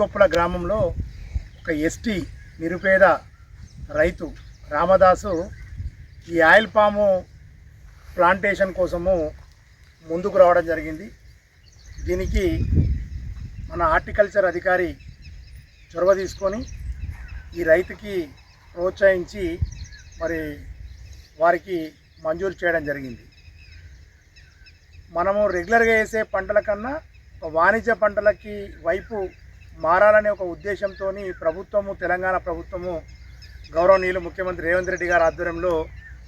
గొప్పల గ్రామంలో ఒక ఎస్టీ నిరుపేద రైతు రామదాసు ఈ ఆయిల్ పాము ప్లాంటేషన్ కోసము ముందుకు రావడం జరిగింది. దీనికి మన హార్టికల్చర్ అధికారి చొరవ తీసుకొని ఈ రైతుకి ప్రోత్సహించి మరి వారికి మంజూరు చేయడం జరిగింది. మనము రెగ్యులర్గా వేసే పంటల కన్నా వాణిజ్య పంటలకి వైపు మారాలనే ఒక ఉద్దేశంతో ప్రభుత్వము తెలంగాణ ప్రభుత్వము గౌరవనీయులు ముఖ్యమంత్రి రేవంత్ రెడ్డి గారి ఆధ్వర్యంలో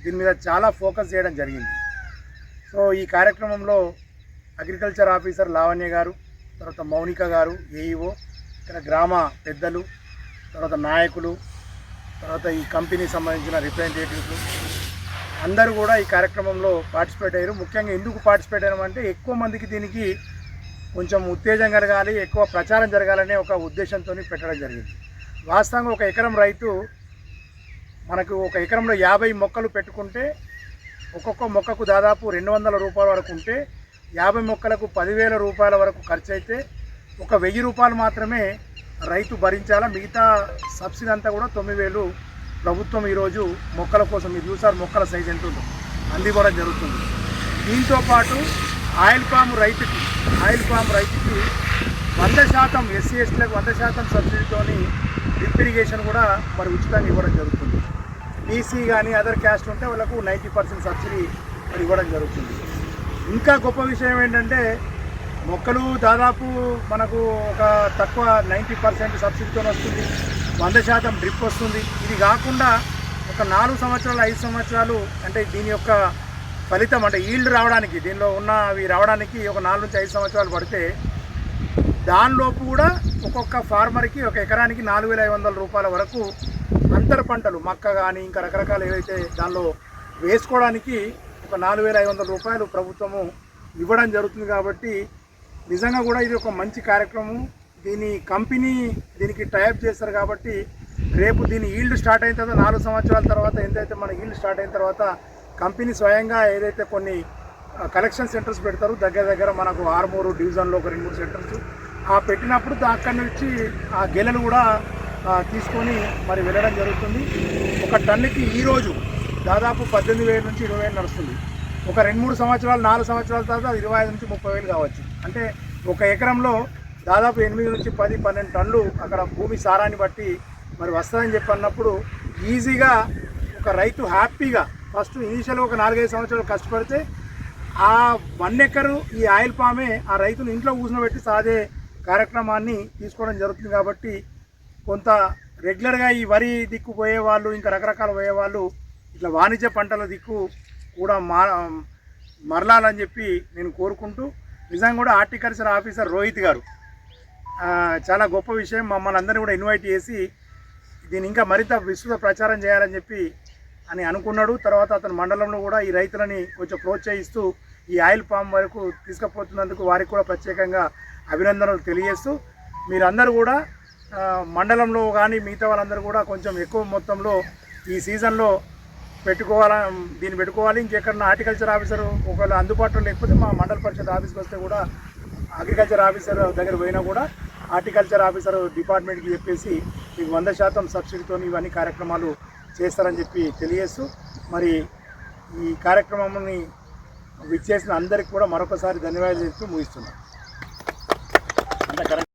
దీని మీద చాలా ఫోకస్ చేయడం జరిగింది. సో ఈ కార్యక్రమంలో అగ్రికల్చర్ ఆఫీసర్ లావణ్య గారు తర్వాత మౌనిక గారు ఏఈఓ ఇక్కడ గ్రామ పెద్దలు తర్వాత నాయకులు తర్వాత ఈ కంపెనీకి సంబంధించిన రిప్రజెంటేటివ్స్ అందరూ కూడా ఈ కార్యక్రమంలో పార్టిసిపేట్ అయ్యారు. ముఖ్యంగా ఎందుకు పార్టిసిపేట్ అయ్యామంటే ఎక్కువ మందికి దీనికి కొంచెం ఉత్తేజం కలగాలి ఎక్కువ ప్రచారం జరగాలనే ఒక ఉద్దేశంతో పెట్టడం జరిగింది. వాస్తవంగా ఒక ఎకరం రైతు మనకు ఒక ఎకరంలో యాభై మొక్కలు పెట్టుకుంటే ఒక్కొక్క మొక్కకు దాదాపు రెండు వందల రూపాయల వరకు ఉంటే యాభై మొక్కలకు పదివేల రూపాయల వరకు ఖర్చు అయితే ఒక వెయ్యి రూపాయలు మాత్రమే రైతు భరించాలా? మిగతా సబ్సిడీ అంతా కూడా తొమ్మిది వేలు. ప్రభుత్వం ఈరోజు మొక్కల కోసం మీరు చూసారు మొక్కల సైజ్ ఎంత ఉందో అందివ్వడం జరుగుతుంది. దీంతో పాటు ఆయిల్ పాము రైతుకి ఆయిల్ పామ్ రైతుకి వంద శాతం ఎస్సీ ఎస్టీలకు వంద శాతం సబ్సిడీతోని డ్రిప్ ఇరిగేషన్ కూడా మరి ఉచితంగా ఇవ్వడం జరుగుతుంది. బీసీ కానీ అదర్ క్యాస్ట్ ఉంటే వాళ్ళకు నైంటీ పర్సెంట్ సబ్సిడీ మరి ఇవ్వడం జరుగుతుంది. ఇంకా గొప్ప విషయం ఏంటంటే మొక్కలు దాదాపు మనకు ఒక తక్కువ నైంటీ పర్సెంట్ సబ్సిడీతో వస్తుంది. వంద శాతం డ్రిప్ వస్తుంది. ఇది కాకుండా ఒక నాలుగు సంవత్సరాలు ఐదు సంవత్సరాలు అంటే దీని యొక్క ఫలితం అంటే ఈల్డ్ రావడానికి దీనిలో ఉన్న అవి రావడానికి ఒక నాలుగు నుంచి ఐదు సంవత్సరాలు పడితే దానిలోపు కూడా ఒక్కొక్క ఫార్మర్కి ఒక ఎకరానికి నాలుగు వేల ఐదు వందల రూపాయల వరకు అంతర పంటలు మక్క కానీ ఇంకా రకరకాలు ఏవైతే దానిలో వేసుకోవడానికి ఒక నాలుగు వేల ఐదు వందల రూపాయలు ప్రభుత్వము ఇవ్వడం జరుగుతుంది కాబట్టి నిజంగా కూడా ఇది ఒక మంచి కార్యక్రమం దీని కంపెనీ దీనికి టైప్ చేస్తారు కాబట్టి రేపు దీని ఈల్డ్ స్టార్ట్ అయిన తర్వాత నాలుగు సంవత్సరాల తర్వాత ఎంతైతే మన ఈల్డ్ స్టార్ట్ అయిన తర్వాత కంపెనీ స్వయంగా ఏదైతే కొన్ని కలెక్షన్ సెంటర్స్ పెడతారు దగ్గర దగ్గర మనకు ఆరుమూరు డివిజన్లో ఒక రెండు మూడు సెంటర్స్ ఆ పెట్టినప్పుడు అక్కడి నుంచి ఆ గెలలు కూడా తీసుకొని మరి వెళ్ళడం జరుగుతుంది. ఒక టన్నుకి ఈరోజు దాదాపు పద్దెనిమిది వేల నుంచి ఇరవై వేలు నడుస్తుంది. ఒక రెండు మూడు సంవత్సరాలు నాలుగు సంవత్సరాల తర్వాత అది ఇరవై ఐదు నుంచి ముప్పై వేలు కావచ్చు. అంటే ఒక ఎకరంలో దాదాపు ఎనిమిది నుంచి పది పన్నెండు టన్నులు అక్కడ భూమి సారాన్ని బట్టి మరి వస్తుందని చెప్పి అన్నప్పుడు ఈజీగా ఒక రైతు హ్యాపీగా ఫస్ట్ ఇనీషియల్ ఒక నాలుగైదు సంవత్సరాలు కష్టపడితే ఆ వన్ ఎకరు ఈ ఆయిల్ పామే ఆ రైతును ఇంట్లో కూర్చోబెట్టి సాధే కార్యక్రమాన్ని తీసుకోవడం జరుగుతుంది కాబట్టి కొంత రెగ్యులర్గా ఈ వరి దిక్కు పోయే వాళ్ళు ఇంకా రకరకాల పోయే వాళ్ళు ఇట్లా వాణిజ్య పంటల దిక్కు కూడా మా మరలాలని చెప్పి నేను కోరుకుంటూ నిజంగా కూడా హార్టికల్చర్ ఆఫీసర్ రోహిత్ గారు చాలా గొప్ప విషయం. మమ్మల్ని అందరినీ కూడా ఇన్వైట్ చేసి దీన్ని ఇంకా మరింత విస్తృత ప్రచారం చేయాలని చెప్పి అని అనుకున్నాడు. తర్వాత అతని మండలంలో కూడా ఈ రైతులని కొంచెం ప్రోత్సహిస్తూ ఈ ఆయిల్ పామ్ వరకు తీసుకుపోతున్నందుకు వారికి కూడా ప్రత్యేకంగా అభినందనలు తెలియజేస్తూ మీరందరూ కూడా మండలంలో కానీ మిగతా వాళ్ళందరూ కూడా కొంచెం ఎక్కువ మొత్తంలో ఈ సీజన్లో పెట్టుకోవాలా దీన్ని పెట్టుకోవాలి. ఇంకెక్కడన్నా హార్టికల్చర్ ఆఫీసర్ ఒకవేళ అందుబాటులో లేకపోతే మా మండల పరిషత్ ఆఫీస్కి వస్తే కూడా అగ్రికల్చర్ ఆఫీసర్ దగ్గర పోయినా కూడా హార్టికల్చర్ ఆఫీసర్ డిపార్ట్మెంట్కి చెప్పేసి మీకు వంద శాతం సబ్సిడీతో ఇవన్నీ కార్యక్రమాలు చేస్తారని చెప్పి తెలియజేస్తూ మరి ఈ కార్యక్రమాన్ని విచ్చేసిన అందరికి కూడా మరొకసారి ధన్యవాదాలు చెప్తూ ముగిస్తున్నాను